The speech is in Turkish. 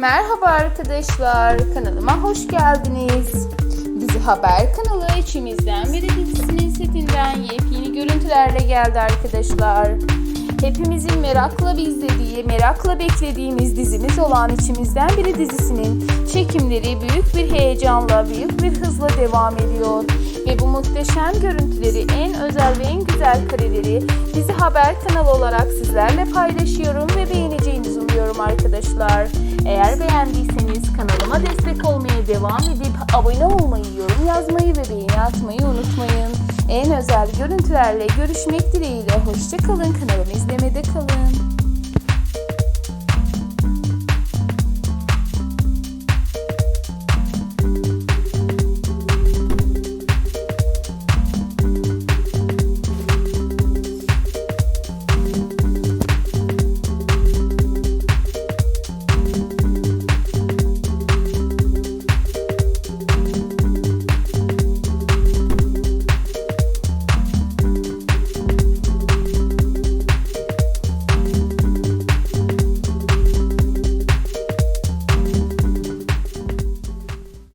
Merhaba arkadaşlar, kanalıma hoş geldiniz. Dizi Haber kanalı içimizden biri dizisinin setinden yepyeni görüntülerle geldi arkadaşlar. Hepimizin merakla izlediği, merakla beklediğimiz dizimiz olan İçimizden Biri dizisinin çekimleri büyük bir heyecanla, büyük bir hızla devam ediyor. Ve bu muhteşem görüntüleri, en özel ve en güzel kareleri Dizi Haber kanalı olarak sizlerle paylaşıyorum ve beğeneceğinizi umuyorum arkadaşlar. Eğer beğendiyseniz kanalıma destek olmaya devam edip abone olmayı, yorum yazmayı ve beğeni atmayı unutmayın. En özel görüntülerle görüşmek dileğiyle hoşçakalın kanalımı izlemede kalın.